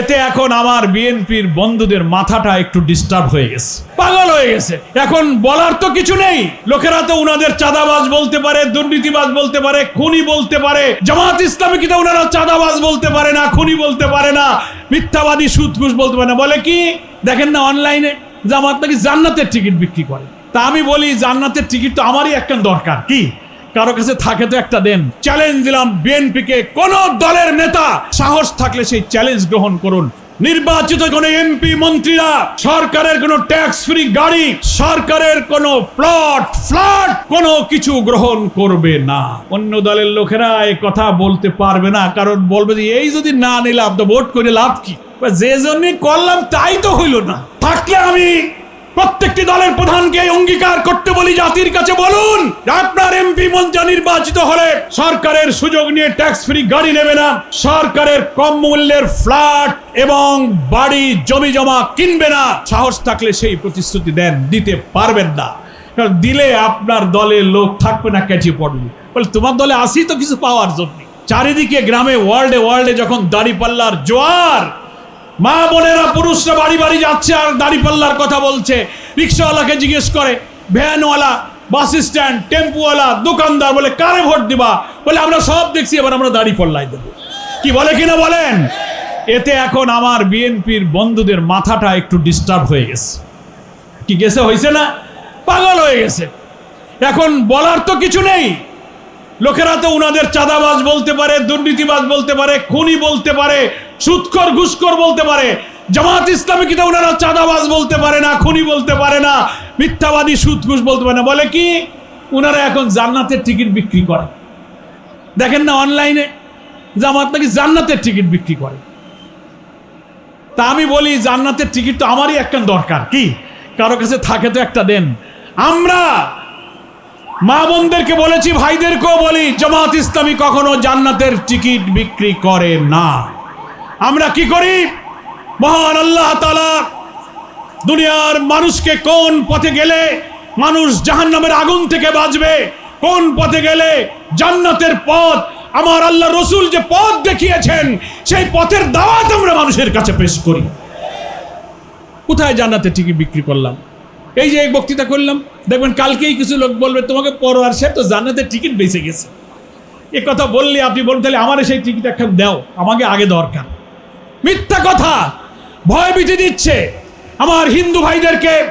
এতে এখন আমার বিএনপির বন্ধুদের মাথাটা একটু ডিস্টার্ব হয়ে গেছে। পাগল হয়ে গেছে। এখন বলার তো কিছু নেই। লোকেরা তো উনাদের চাঁদাবাজ বলতে পারে, দুর্নীতিবাজ বলতে পারে, খুনি বলতে পারে। জামাত ইসলামীকে তো উনারা চাঁদাবাজ বলতে পারে না, খুনি বলতে পারে না, মিথ্যাবাদী সুদ ঘুষ বলতে পারে না। বলে কি? দেখেন না অনলাইনে জামাত নাকি জান্নাতের টিকিট বিক্রি করে। তা আমি বলি, জান্নাতের টিকিট তো আমারই একটা দরকার। কি? কারও কাছে থাকে তো একটা দেন। চ্যালেঞ্জ দিলাম বিএনপিকে। কোন দলের নেতা সাহস থাকলে সেই চ্যালেঞ্জ গ্রহণ করুন। নির্বাচিত কোন এমপি, মন্ত্রীরা সরকারের কোন ট্যাক্স ফ্রি গাড়ি, সরকারের কোন প্লট ফ্ল্যাট কোনো কিছু গ্রহণ করবে না। অন্য দলের লোকেরা এই কথা বলতে পারবে না, কারণ বলবে যে, এই যদি না নিলাম, তো ভোট করে লাভ কি? যে জন্য করলাম, তাই তো হইল না। থাকলে আমি প্রত্যেকটি দলের প্রধানকে অঙ্গীকার করতে বলি জাতির কাছে বলুন, আপনার এমপি মঞ্চা নির্বাচিত হলে সরকারের সুযোগ নিয়ে ট্যাক্স ফ্রি গাড়ি নেবে না, সরকারের কম মূল্যের ফ্ল্যাট এবং বাড়ি, জমি জমা কিনবে না। সাহস থাকলে সেই প্রতিশ্রুতি দেন, দিতে পারবেন না। কারণ দিলে আপনার দলে লোক থাকবে না ক্যাচি পড়বে। বলে তোমার দলে আসি তো কিছু পাওয়ার জন্য। চারিদিকে গ্রামে ওয়ার্ল্ডে ওয়ার্ল্ডে যখন দাড়িপাল্লার জোয়ার মা বোনেরা, পুরুষরা বাড়ি বাড়ি যাচ্ছে আর দাড়িপাল্লার কথা বলছে। রিক্সাওয়ালাকে জিজ্ঞেস করে, ভ্যানওয়ালা, বাস স্ট্যান্ড, টেম্পুওয়ালা, দোকানদার বলে কারে ভোট দিবা? বলে, আমরা সব দেখছি, এবার আমরা দাড়ি পাল্লাই দেবো। কি বলে কিনা বলেন? এতে এখন আমার বিএনপির বন্ধুদের মাথাটা একটু ডিস্টার্ব হয়ে গেছে। কি গেছে হয়েছে না? পাগল হয়ে গেছে। এখন বলার তো কিছু নেই। লোকেরা তো উনাদের চাঁদাবাজ বলতে পারে, দুর্নীতিবাজ বলতে পারে, খুনি বলতে পারে সুৎখর, ঘুষখোর বলতে পারে। জামাত ইসলামী কিন্তু ওনারা চাঁদাবাজ বলতে পারে না, খুনি বলতে পারে না, মিথ্যাবাদী সুদ ঘুষ বলতে পারে না। বলে কি? ওনারা এখন জান্নাতের টিকিট বিক্রি করে। দেখেন না, অনলাইনে জামাত নাকি জান্নাতের টিকিট বিক্রি করে। তা আমি বলি, জান্নাতের টিকিট তো আমারই একটা দরকার। কি? কারও কাছে থাকে তো একটা দেন। আমরা মা বোনদেরকে বলেছি, ভাইদেরকেও বলি, জামাত ইসলামী কখনো জান্নাতের টিকিট বিক্রি করে না। আমরা কি করি? মহান আল্লাহ তালা দুনিয়ার মানুষকে কোন পথে গেলে মানুষ জাহান্নামের আগুন থেকে বাঁচবে? কোন পথে গেলে জান্নাতের পথ? আমার আল্লাহ রসুল যে পথ দেখিয়েছেন, সেই পথের দাওয়াত আমরা মানুষের কাছে পেশ করি। কোথায় জান্নাতের টিকিট বিক্রি করলাম? এই যে বক্তৃতা করলাম, দেখবেন কালকেই কিছু লোক বলবে, তোমাকে পরোয়ার সাহেব তো জান্নাতের টিকিট বেঁচে গেছে। এ কথা বললে আপনি বলতে তাহলে আমার সেই টিকিট একটা দাও, আমাকে আগে দরকার। মিথ্যা কথা। ভয় ভীতি দিচ্ছে। আমার হিন্দু ভাইদেরকে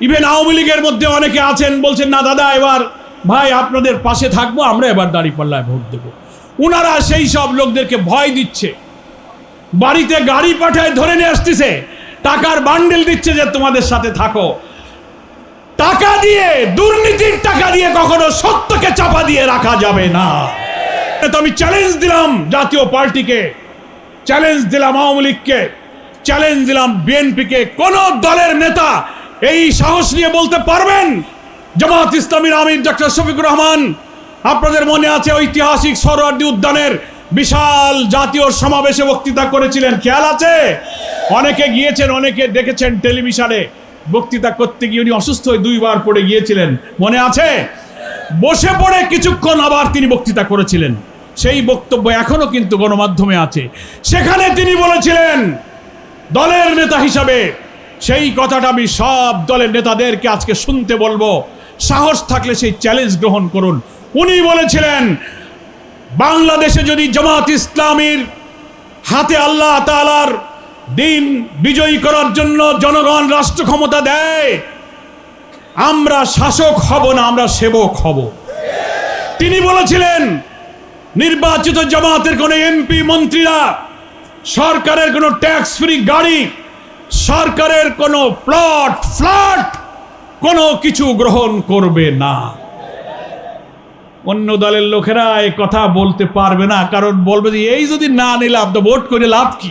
ইভেন আওয়ামী লীগের মধ্যে অনেকে আছেন, বলছেন, না দাদা, এবার ভাই আপনাদের পাশে থাকব, আমরা এবার দাঁড়িপাল্লায় ভোট দেবো। উনারা সেই সব লোকদেরকে ভয় দিচ্ছে। বাড়িতে গাড়ি পাঠায় ধরে নিয়ে আসতেছে। টাকার বান্ডেল দিচ্ছে যে, তোমাদের সাথে থাকো। টাকা দিয়ে, দুর্নীতির টাকা দিয়ে কখনো সত্যকে চাপা দিয়ে রাখা যাবে না। তো আমি চ্যালেঞ্জ দিলাম জাতীয় পার্টিকে। চ্যালেঞ্জ দিলাম আওয়ামী লীগকে চ্যালেঞ্জ দিলাম বিএনপিকে কোন দলের নেতা এই সাহস নিয়ে বলতে পারবেন? জামাত ইসলামীর আমির ডক্টর শফিকুর রহমান, আপনাদের মনে আছে ঐতিহাসিক সরোয়ার্দী উদ্যানের বিশাল জাতীয় সমাবেশে বক্তৃতা করেছিলেন? খেয়াল আছে? অনেকে গিয়েছেন, অনেকে দেখেছেন টেলিভিশনে বক্তৃতা করতে গিয়ে উনি অসুস্থ হয়ে দুইবার পড়ে গিয়েছিলেন। মনে আছে? বসে পড়ে কিছুক্ষণ আবার তিনি বক্তৃতা করেছিলেন। সেই বক্তব্য এখনও কিন্তু গণমাধ্যমে আছে। সেখানে তিনি বলেছিলেন, দলের নেতা হিসাবে সেই কথাটা আমি সব দলের নেতাদেরকে আজকে শুনতে বলব। সাহস থাকলে সেই চ্যালেঞ্জ গ্রহণ করুন। উনি বলেছিলেন, বাংলাদেশে যদি জামাত ইসলামীর হাতে আল্লাহ তালার দিন বিজয়ী করার জন্য জনগণ রাষ্ট্র ক্ষমতা দেয়, আমরা শাসক হব না, আমরা সেবক হব। তিনি বলেছিলেন নির্বাচিত জামাতের কোনো এমপি, মন্ত্রীরা সরকারের কোনো ট্যাক্স ফ্রি গাড়ি, সরকারের কোনো প্লট ফ্ল্যাট কোনো কিছু গ্রহণ করবে না। অন্য দলের লোকেরা এই কথা বলতে পারবে না, কারণ বলবে যে, এই যদি না নিলাম তো ভোট করে লাভ কি?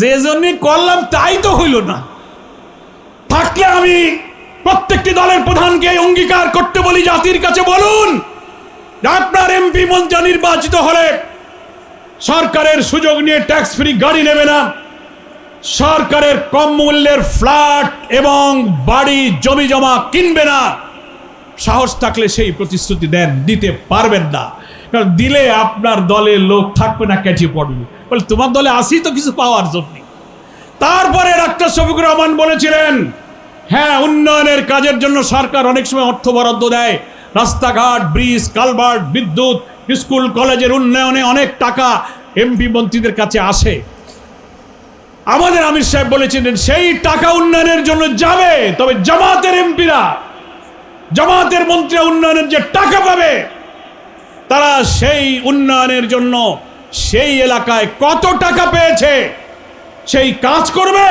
যে জন্য করলাম তাই তো হইল না। থাকলে আমি প্রত্যেকটি দলের প্রধানকে অঙ্গীকার করতে বলি, জাতির কাছে বলুন। আপনার এমপি মঞ্চা নির্বাচিত হলে সরকারের সুযোগ নিয়ে ট্যাক্স ফ্রি গাড়ি নেবে না। সরকারের কম মূল্যের ফ্ল্যাট এবং বাড়ি, জমি জমা কিনবে না। সাহস থাকলে সেই প্রতিশ্রুতি দেন, দিতে পারবেন না। কারণ দিলে আপনার দলে লোক থাকবে না ক্যাচি পড়বে। বলে তোমার দলে আসি তো কিছু পাওয়ার জন্য। তারপরে ডাক্তার শফিকুর রহমান বলেছিলেন হ্যাঁ উন্নয়নের কাজের জন্য সরকার অনেক সময় অর্থ বরাদ্দ দেয়। রাস্তাঘাট, ব্রিজ, কালভার্ট, বিদ্যুৎ, স্কুল, কলেজের উন্নয়নে অনেক টাকা এমপি মন্ত্রীদের কাছে আসে। আমাদের আমির সাহেব বলেছিলেন, সেই টাকা উন্নয়নের জন্য যাবে, তবে জামাতের এমপিরা, জামাতের মন্ত্রী উন্নয়নের যে টাকা পাবে, তারা সেই উন্নয়নের জন্য সেই এলাকায় কত টাকা পেয়েছে, সেই কাজ করবে,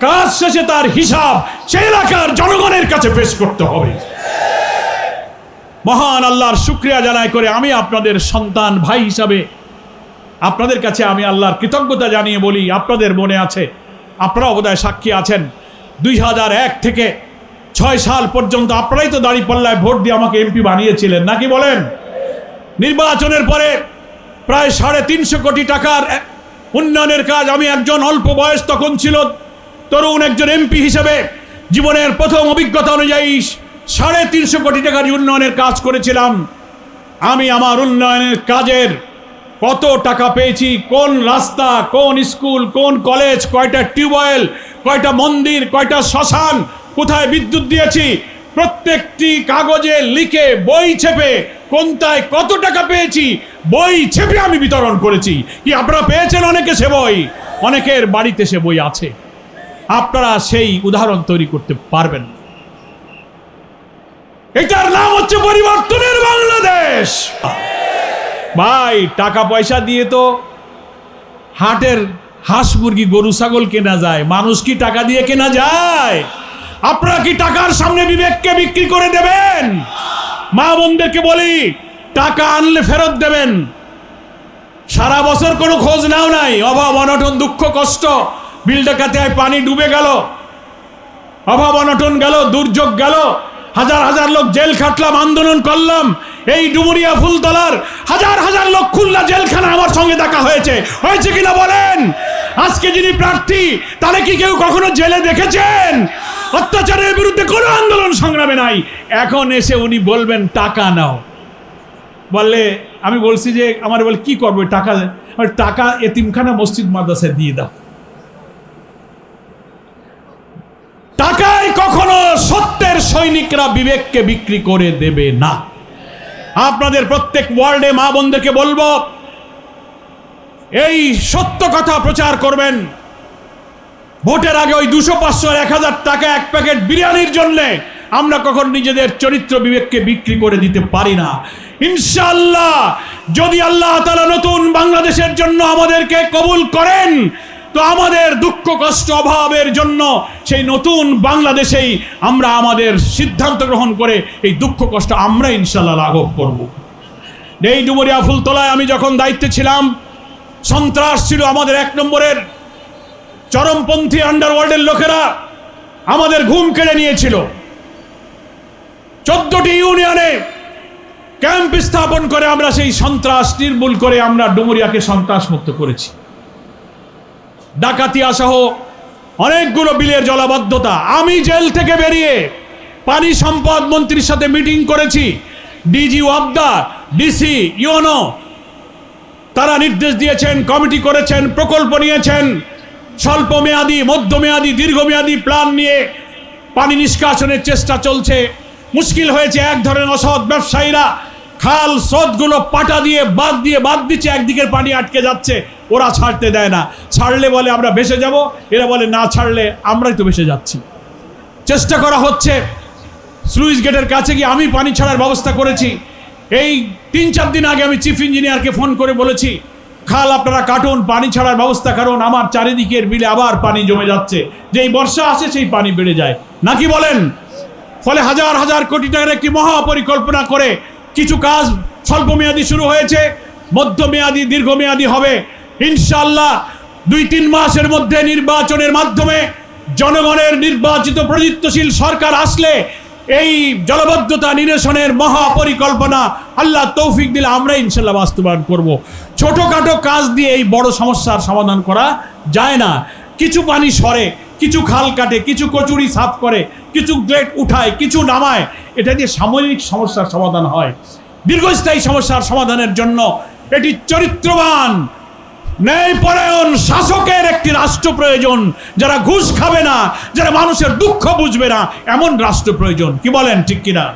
কাজ শেষে তার হিসাব সেই এলাকার জনগণের কাছে পেশ করতে হবে। মহান আল্লাহর শুক্রিয়া জানাই করে আমি আপনাদের সন্তান ভাই হিসাবে আপনাদের কাছে আমি আল্লাহর কৃতজ্ঞতা জানিয়ে বলি, আপনাদের মনে আছে আপনারা বোধহয় সাক্ষী আছেন। দুই হাজার এক থেকে ছয় সাল পর্যন্ত আপনারাই তো দাঁড়িপাল্লায় ভোট দিয়ে আমাকে এমপি বানিয়েছিলেন, নাকি বলেন? নির্বাচনের পরে প্রায় সাড়ে তিনশো কোটি টাকার উন্নয়নের কাজ আমি একজন অল্প বয়স তখন ছিল, তরুণ একজন এমপি হিসেবে জীবনের প্রথম অভিজ্ঞতা অনুযায়ী সাড়ে তিনশো কোটি টাকার উন্নয়নের কাজ করেছিলাম। আমি আমার উন্নয়নের কাজের কত টাকা পেয়েছি, কোন রাস্তা, কোন স্কুল, কোন কলেজ, কয়টা টিউবওয়েল, কয়টা মন্দির, কয়টা শ্মশান, কোথায় বিদ্যুৎ দিয়েছি, প্রত্যেকটি কাগজে লিখে বই ছেপে কোনটায় কত টাকা পেয়েছি, বই ছেপে আমি বিতরণ করেছি। কি আপনারা পেয়েছেন অনেকে সে বই? অনেকের বাড়িতে সে বই আছে। আপনারা সেই উদাহরণ তৈরি করতে পারবেন না। এটার নাম হচ্ছে পরিবর্তনের বাংলাদেশ। ভাই, টাকা পয়সা দিয়ে তো হাটের হাঁস মুরগি, গরু, ছাগল কেনা যায়। মানুষ কি টাকা দিয়ে কেনা যায়? আপনারা কি টাকার সামনে বিবেককে বিক্রি করে দেবেন? মা বোনদেরকে বলি, টাকা আনলে ফেরত দেবেন। সারা বছর কোনো খোঁজ নাও নাই। অভাব, অনটন, দুঃখ, কষ্ট। বিল ডাকাতে পানি ডুবে গেল। অভাব, অনটন গেল, দুর্যোগ গেল। হাজার হাজার লোক জেল খাটলাম, আন্দোলন করলাম। এই ডুমুরিয়া ফুলতলার হাজার হাজার লোক খুলনা জেলখানা আমার সঙ্গে দেখা হয়েছে। হয়েছে কিনা বলেন? আজকে যিনি প্রার্থী তাহলে কি কেউ কখনো জেলে দেখেছেন? অত্যাচারের বিরুদ্ধে কোনো আন্দোলন সংগ্রামে নাই। এখন এসে উনি বলবেন, টাকা নাও। বললে, আমি বলছি যে, আমার বলে, কি করব? টাকা টাকা এতিমখানা মসজিদ মাদ্রাসায় দিয়ে দাও। সৈনিকরা বিবেককে বিক্রি করে দেবে না। আপনাদের প্রত্যেক ওয়ার্ডে মা বোনদেরকে বলব, এই সত্য কথা প্রচার করবেন। ভোটের আগে ওই দুশো পাঁচশো এক হাজার টাকা এক প্যাকেট বিরিয়ানির জন্যে আমরা কখন নিজেদের চরিত্র বিবেককে বিক্রি করে দিতে পারি না। ইনশাল্লাহ যদি আল্লাহ তালা নতুন বাংলাদেশের জন্য আমাদেরকে কবুল করেন তো আমাদের দুঃখ, কষ্ট, অভাবের জন্য সেই নতুন বাংলাদেশেই আমরা আমাদের সিদ্ধান্ত গ্রহণ করে এই দুঃখ, কষ্ট আমরা ইনশাল্লাহ লাঘব করব। এই ডুমুরিয়া ফুলতলায় আমি যখন দায়িত্বে ছিলাম, সন্ত্রাস ছিল আমাদের এক নম্বরের। চরমপন্থী আন্ডারওয়ার্ল্ডের লোকেরা আমাদের ঘুম কেড়ে নিয়েছিল। চোদ্দটি ইউনিয়নে ক্যাম্প স্থাপন করে আমরা সেই সন্ত্রাস নির্মূল করে আমরা ডুমুরিয়াকে সন্ত্রাস মুক্ত করেছি। ডাকাতিয়া সহ অনেকগুলো বিলের জলাবদ্ধতা। আমি জেল থেকে বেরিয়ে পানি সম্পদ মন্ত্রীর সাথে মিটিং করেছি। ডিজি ওয়াবদা, ডিসি ইউনো তারা নির্দেশ দিয়েছেন, কমিটি করেছেন, প্রকল্প নিয়েছেন। স্বল্প মেয়াদি, মধ্যমেয়াদি, দীর্ঘমেয়াদী প্ল্যান নিয়ে পানি নিষ্কাশনের চেষ্টা চলছে। মুশকিল হয়েছে এক ধরনের অসৎ ব্যবসায়ীরা। খাল স্রোতগুলো পাটা দিয়ে বাদ দিয়ে বাদ দিচ্ছে, একদিকের পানি আটকে যাচ্ছে। ওরা ছাড়তে দেয় না। ছাড়লে বলে আমরা ভেসে যাব, এরা বলে না ছাড়লে আমরাই তো ভেসে যাচ্ছি। চেষ্টা করা হচ্ছে স্লুইস গেটের কাছে গিয়ে আমি পানি ছাড়ার ব্যবস্থা করেছি। এই তিন চার দিন আগে আমি চিফ ইঞ্জিনিয়ারকে ফোন করে বলেছি, খাল, আপনারা কাটুন, পানি ছাড়ার ব্যবস্থা কারণ আমার চারিদিকের বিলে আবার পানি জমে যাচ্ছে। যেই বর্ষা আসে সেই পানি বেড়ে যায়। নাকি বলেন? ফলে হাজার হাজার কোটি টাকার একটি মহাপরিকল্পনা করে কিছু কাজ স্বল্পমেয়াদী শুরু হয়েছে, মধ্যমেয়াদী, দীর্ঘমেয়াদী হবে। ইনশাল্লাহ দুই তিন মাসের মধ্যে নির্বাচনের মাধ্যমে জনগণের নির্বাচিত প্রযুক্তশীল সরকার আসলে এই জলবদ্ধতা নিরসনের মহাপরিকল্পনা আল্লাহ তৌফিক দিলে আমরা ইনশাল্লাহ বাস্তবায়ন করব। ছোটোখাটো কাজ দিয়ে এই বড় সমস্যার সমাধান করা যায় না। কিছু পানি সরে, কিছু খাল কাটে, কিছু কচুরি সাফ করে, কিছু গ্রেট উঠায়, কিছু নামায়, এটা দিয়ে সাময়িক সমস্যার সমাধান হয়। দীর্ঘস্থায়ী সমস্যার সমাধানের জন্য এটি চরিত্রবান ন্যায় পরায়ণ শাসকের একটি রাষ্ট্র প্রয়োজন। যারা ঘুষ খাবে না, যারা মানুষের দুঃখ বুঝবে না, এমন রাষ্ট্র প্রয়োজন। কি বলেন, ঠিক কিনা?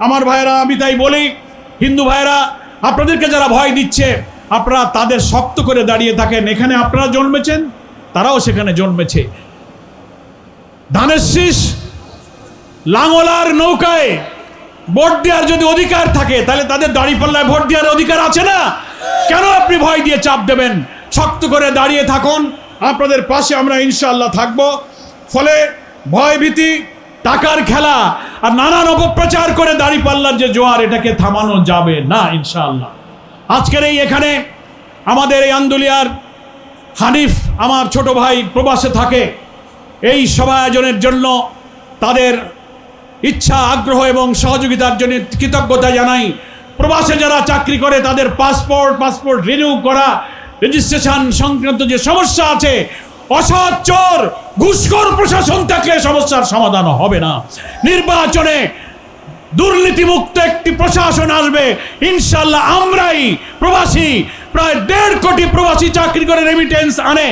আমার ভাইয়েরা, আমি তাই বলি, হিন্দু ভাইয়েরা, আপনাদেরকে যারা ভয় দিচ্ছে, আপনারা তাদের শক্ত করে দাঁড়িয়ে থাকেন। এখানে আপনারা জন্মেছেন, তারাও সেখানে জন্মেছে। ধানের শীষ লাঙলার নৌকায় ভোট দেওয়ার যদি অধিকার থাকে, তাহলে তাদের দাড়ি পাল্লায় ভোট দেওয়ার অধিকার আছে না? কেন আপনি ভয় দিয়ে চাপ দেবেন? শক্ত করে দাঁড়িয়ে থাকুন। আপনাদের পাশে আমরা ইনশাআল্লাহ থাকব। ফলে ভয় ভীতি টাকার খেলা আর নানান অপপ্রচার করে দাড়ি পাল্লার যে জোয়ার, এটাকে থামানো যাবে না ইনশাআল্লাহ। আজকের এই এখানে আমাদের এই আন্দুলিয়ার হানিফ আমার ছোট ভাই প্রবাসে থাকে। এই সভা আয়োজনের জন্য তাদের ইচ্ছা, আগ্রহ এবং সহযোগিতার জন্য কৃতজ্ঞতা জানাই। প্রবাসে যারা চাকরি করে, তাদের পাসপোর্ট পাসপোর্ট রিনিউ করা রেজিস্ট্রেশন সংক্রান্ত যে সমস্যা আছে, অসৎ চোর প্রশাসন থাকলে সমস্যার সমাধান হবে না। নির্বাচনে দুর্নীতিমুক্ত একটি প্রশাসন আসবে। ইনশাল্লাহ আমরাই প্রবাসী, প্রায় দেড় কোটি প্রবাসী চাকরি করে রেমিটেন্স আনে।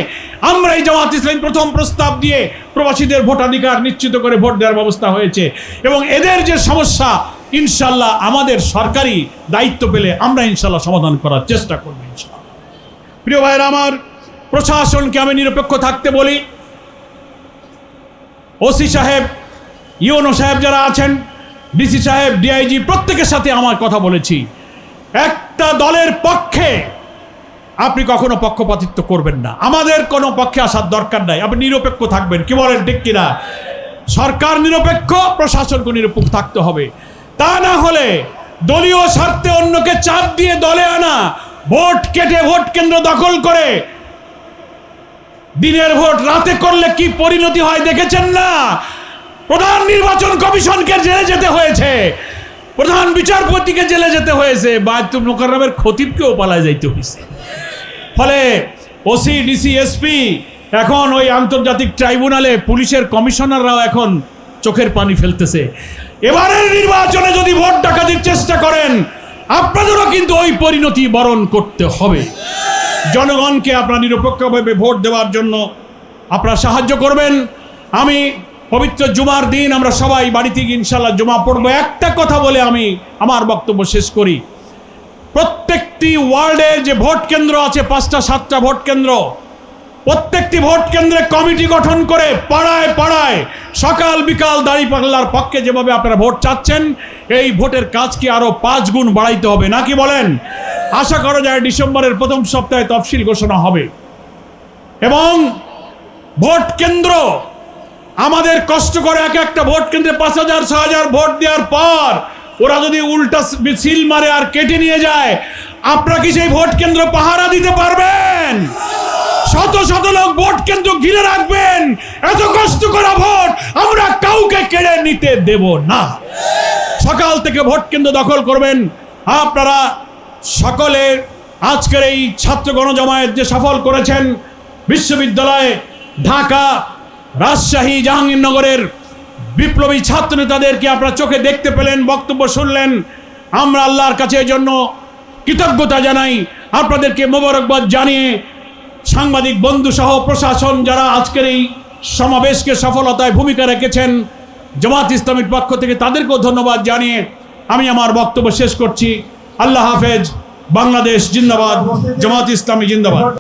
আমরাই জামাত ইসলাম প্রথম প্রস্তাব দিয়ে প্রবাসীদের ভোটাধিকার নিশ্চিত করে ভোট দেওয়ার ব্যবস্থা হয়েছে। এবং এদের যে সমস্যা ইনশাল্লাহ আমাদের সরকারি দায়িত্ব পেলে আমরা ইনশাল্লাহ সমাধান করার চেষ্টা করব ইনশাল্লাহ। প্রিয় ভাইয়েরা আমার, প্রশাসনকে আমি নিরপেক্ষ থাকতে বলি। ওসি সাহেব, ইউনো সাহেব যারা আছেন, ডিসি সাহেব, ডিআইজি, প্রত্যেকের সাথে আমার কথা বলেছি। একটা দলের পক্ষে আপনি কখনো পক্ষপাতিত্ব করবেন না। আমাদের কোনো পক্ষে আসার দরকার নাই। আপনি নিরপেক্ষ থাকবেন। কি বলেন, ঠিক কিনা? সরকার নিরপেক্ষ, প্রশাসনকে নিরপেক্ষ থাকতে হবে। তা না হলে দলীয় স্বার্থে অন্যকে চাপ দিয়ে দলে আনা, ভোট কেটে ভোট কেন্দ্র দখল করে দিনের ভোট রাতে করলে কি পরিণতি হয় দেখেছেন না? প্রধান নির্বাচন কমিশনকে জেলে যেতে হয়েছে। প্রধান বিচারপতিকে জেলে যেতে হয়েছে। বায়তুল মোকাররমের খতিবকেও পালায় যাইতে হয়েছে ফলে ওসি ডিসি এসপি এখন ওই আন্তর্জাতিক ট্রাইব্যুনালে পুলিশের কমিশনাররাও এখন চোখের পানি ফেলতেছে। এবারের নির্বাচনে যদি ভোট ডাকাতির চেষ্টা করেন, আপনাদেরও কিন্তু ওই পরিণতি বরণ করতে হবে। জনগণকে আপনারা নিরপেক্ষভাবে ভোট দেওয়ার জন্য আপনারা সাহায্য করবেন। আমি পবিত্র জুমার দিন আমরা সবাই বাড়ি থেকে ইনশাল্লাহ জমা পড়ব। একটা কথা বলে আমি আমার বক্তব্য শেষ করি। প্রত্যেকটি ওয়ার্ল্ডে যে ভোট কেন্দ্র আছে, পাঁচটা, সাতটা ভোট কেন্দ্র প্রত্যেকটি ভোট কেন্দ্রে কমিটি গঠন করে পাড়ায় পাড়ায় সকাল বিকাল দাড়ি পাল্লার পক্ষে যেভাবে আপনারা ভোট চাচ্ছেন, এই ভোটের কাজকে আরও পাঁচ গুণ বাড়াইতে হবে নাকি বলেন? আশা করা যায় ডিসেম্বরের প্রথম সপ্তাহে তফসিল ঘোষণা হবে। এবং ভোট কেন্দ্র আমাদের কষ্ট করে এক একটা ভোট কেন্দ্রে পাঁচ হাজার ছ হাজার ভোট দেওয়ার পর ওরা যদি উল্টা সিল মারে আর কেটে নিয়ে যায়, আপনারা কি সেই ভোট কেন্দ্র পাহারা দিতে পারবেন? শত শত লোক ভোট কেন্দ্র ঘিরে রাখবেন। এত কষ্ট করা ভোট আমরা কাউকে কেড়ে নিতে দেব না। সকাল থেকে ভোট কেন্দ্র দখল করবেন। আপনারা সকলে আজকের এই ছাত্র গণজমায়েত যে সফল করেছেন, বিশ্ববিদ্যালয়ে, ঢাকা, রাজশাহী, জাহাঙ্গীরনগরের বিপ্লবী ছাত্র নেতাদেরকে আপনারা চোখে দেখতে পেলেন, বক্তব্য শুনলেন। আমরা আল্লাহর কাছে এই জন্য কৃতজ্ঞতা জানাই। আপনাদেরকে মোবারকবাদ জানিয়ে সাংবাদিক, বন্ধুসহ প্রশাসন যারা আজকের এই সমাবেশকে সফলতায় ভূমিকা রেখেছেন, জামাত ইসলামের পক্ষ থেকে তাদেরকেও ধন্যবাদ জানিয়ে আমি আমার বক্তব্য শেষ করছি। আল্লাহ হাফেজ, বাংলাদেশ জিন্দাবাদ, জামাত ইসলামী জিন্দাবাদ।